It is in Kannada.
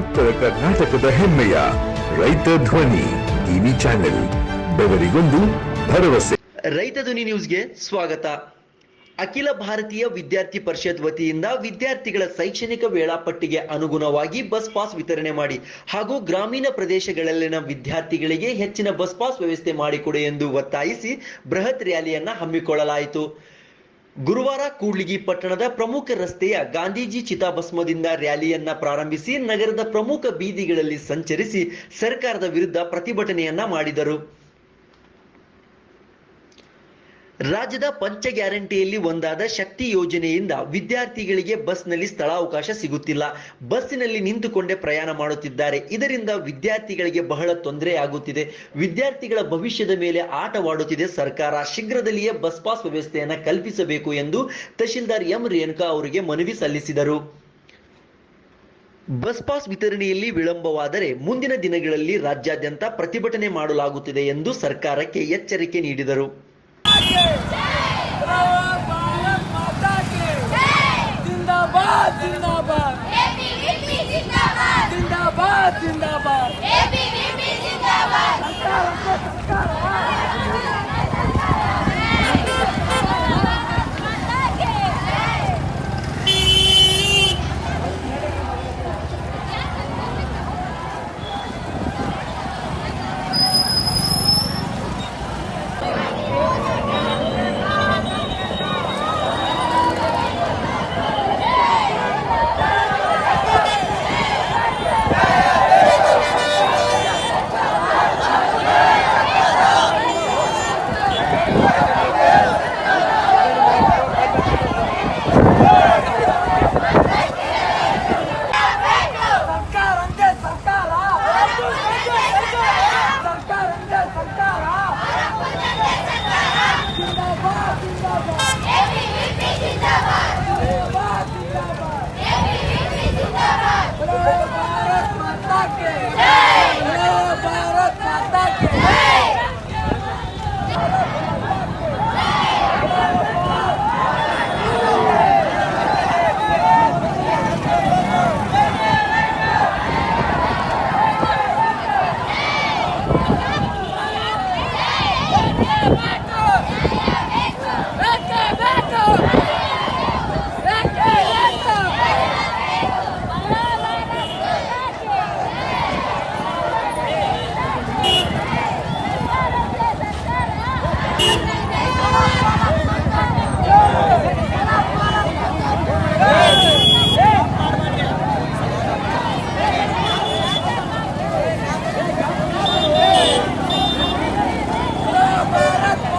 ಉತ್ತರ ಕರ್ನಾಟಕದ ಹೆಮ್ಮೆಯ ರೈತ ಧ್ವನಿ ಟಿವಿ ಚಾನೆಲ್, ಬೆವರಿಗೊಂದು ಭರವಸೆ. ರೈತ ಧ್ವನಿ ನ್ಯೂಸ್ಗೆ ಸ್ವಾಗತ. ಅಖಿಲ ಭಾರತೀಯ ವಿದ್ಯಾರ್ಥಿ ಪರಿಷತ್ ವತಿಯಿಂದ ವಿದ್ಯಾರ್ಥಿಗಳ ಶೈಕ್ಷಣಿಕ ವೇಳಾಪಟ್ಟಿಗೆ ಅನುಗುಣವಾಗಿ ಬಸ್ ಪಾಸ್ ವಿತರಣೆ ಮಾಡಿ ಹಾಗೂ ಗ್ರಾಮೀಣ ಪ್ರದೇಶಗಳಲ್ಲಿನ ವಿದ್ಯಾರ್ಥಿಗಳಿಗೆ ಹೆಚ್ಚಿನ ಬಸ್ ಪಾಸ್ ವ್ಯವಸ್ಥೆ ಮಾಡಿಕೊಡಿ ಎಂದು ಒತ್ತಾಯಿಸಿ ಬೃಹತ್ ರ್ಯಾಲಿಯನ್ನ ಹಮ್ಮಿಕೊಳ್ಳಲಾಯಿತು. ಗುರುವಾರ ಕೂಡ್ಲಿಗಿ ಪಟ್ಟಣದ ಪ್ರಮುಖ ರಸ್ತೆಯ ಗಾಂಧೀಜಿ ಚಿತಾಭಸ್ಮದಿಂದ ರ್ಯಾಲಿಯನ್ನ ಪ್ರಾರಂಭಿಸಿ ನಗರದ ಪ್ರಮುಖ ಬೀದಿಗಳಲ್ಲಿ ಸಂಚರಿಸಿ ಸರ್ಕಾರದ ವಿರುದ್ಧ ಪ್ರತಿಭಟನೆಯನ್ನ ಮಾಡಿದರು. ರಾಜ್ಯದ ಪಂಚ ಗ್ಯಾರಂಟಿಯಲ್ಲಿ ಒಂದಾದ ಶಕ್ತಿ ಯೋಜನೆಯಿಂದ ವಿದ್ಯಾರ್ಥಿಗಳಿಗೆ ಬಸ್ನಲ್ಲಿ ಸ್ಥಳಾವಕಾಶ ಸಿಗುತ್ತಿಲ್ಲ. ಬಸ್ಸಿನಲ್ಲಿ ನಿಂತುಕೊಂಡೇ ಪ್ರಯಾಣ ಮಾಡುತ್ತಿದ್ದಾರೆ. ಇದರಿಂದ ವಿದ್ಯಾರ್ಥಿಗಳಿಗೆ ಬಹಳ ತೊಂದರೆ ಆಗುತ್ತಿದೆ. ವಿದ್ಯಾರ್ಥಿಗಳ ಭವಿಷ್ಯದ ಮೇಲೆ ಆಟವಾಡುತ್ತಿದೆ ಸರ್ಕಾರ. ಶೀಘ್ರದಲ್ಲಿಯೇ ಬಸ್ ಪಾಸ್ ವ್ಯವಸ್ಥೆಯನ್ನು ಕಲ್ಪಿಸಬೇಕು ಎಂದು ತಹಶೀಲ್ದಾರ್ ಎಂ ರೇಣುಕಾ ಅವರಿಗೆ ಮನವಿ ಸಲ್ಲಿಸಿದರು. ಬಸ್ ಪಾಸ್ ವಿತರಣೆಯಲ್ಲಿ ವಿಳಂಬವಾದರೆ ಮುಂದಿನ ದಿನಗಳಲ್ಲಿ ರಾಜ್ಯಾದ್ಯಂತ ಪ್ರತಿಭಟನೆ ಮಾಡಲಾಗುತ್ತಿದೆ ಎಂದು ಸರ್ಕಾರಕ್ಕೆ ಎಚ್ಚರಿಕೆ ನೀಡಿದರು. ¡Nadie! ¡Trabaja! सरकार अंदर सरकार जिंदाबाद